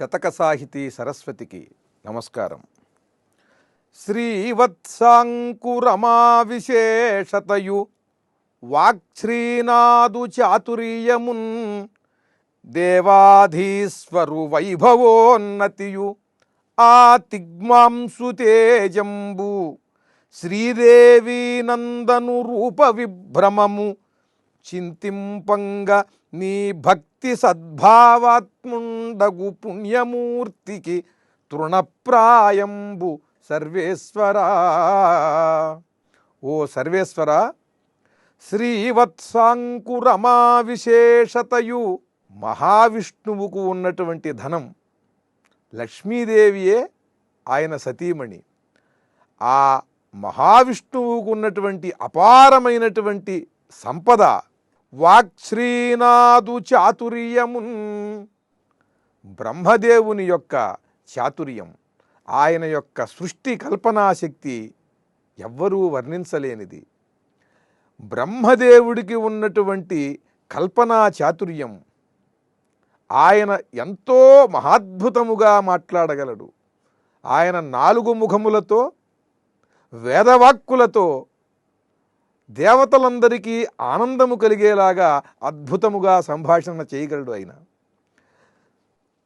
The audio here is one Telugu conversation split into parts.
శతక సాహితీ సరస్వతికి నమస్కారం. శ్రీవత్సాంకురమా విశేషతయు వాక్శ్రీనాదు చాతుర్యమున్ దేవాధీశ్వరు వైభవోన్నతియు ఆ తిగ్మాంసు తేజంబు శ్రీదేవీ నందను రూప విభ్రమము చింతింపంగ నీ భక్తి సద్భావాత్ముండగు పుణ్యమూర్తికి తృణప్రాయంబు సర్వేశ్వరా. ఓ సర్వేశ్వర శ్రీవత్సాంకురమా విశేషతయు మహావిష్ణువుకు ఉన్నటువంటి ధనం లక్ష్మీదేవియే ఆయన సతీమణి. ఆ మహావిష్ణువుకు ఉన్నటువంటి అపారమైనటువంటి సంపద వాక్శ్రీనాదు చాతుర్యమున్ బ్రహ్మదేవుని యొక్క చాతుర్యం ఆయన యొక్క సృష్టి కల్పనాశక్తి ఎవ్వరూ వర్ణించలేనిది. బ్రహ్మదేవుడికి ఉన్నటువంటి కల్పనా చాతుర్యం ఆయన ఎంతో మహాద్భుతముగా మాట్లాడగలడు. ఆయన నాలుగు ముఖములతో వేదవాక్కులతో దేవతలందరికీ ఆనందము కలిగేలాగా అద్భుతముగా సంభాషణ చేయగలడు ఆయన.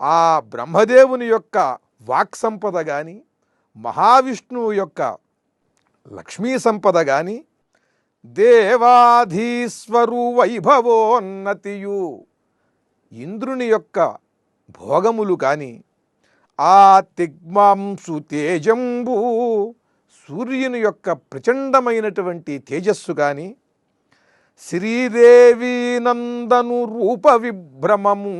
ఆ బ్రహ్మదేవుని యొక్క వాక్ సంపద కానీ మహావిష్ణువు యొక్క లక్ష్మీ సంపద కానీ దేవాధీశ్వరు వైభవోన్నతియు ఇంద్రుని యొక్క భోగములు కానీ ఆ తిగ్మాంసు తేజంబు సూర్యుని యొక్క ప్రచండమైనటువంటి తేజస్సు కానీ శ్రీదేవి నందను రూప విభ్రమము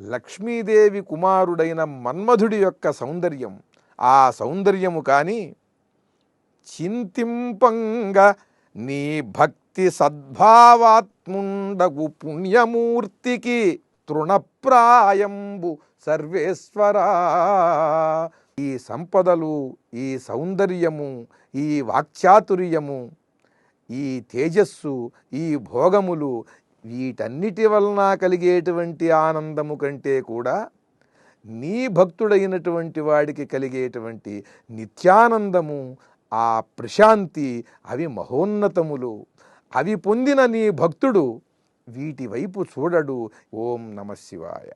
లక్ష్మీదేవి కుమారుడైన మన్మధుడి యొక్క సౌందర్యం ఆ సౌందర్యము కానీ చింతింపంగా నీ భక్తి సద్భావాత్ముండగు పుణ్యమూర్తికి తృణప్రాయంబు సర్వేశ్వరా. ఈ సంపదలు ఈ సౌందర్యము ఈ వాక్చాతుర్యము ఈ తేజస్సు ఈ భోగములు వీటన్నిటి వలన కలిగేటువంటి ఆనందము కంటే కూడా నీ భక్తుడైనటువంటి వాడికి కలిగేటువంటి నిత్యానందము ఆ ప్రశాంతి అవి మహోన్నతములు. అవి పొందిన నీ భక్తుడు వీటి వైపు చూడడు. ఓం నమ శివాయ.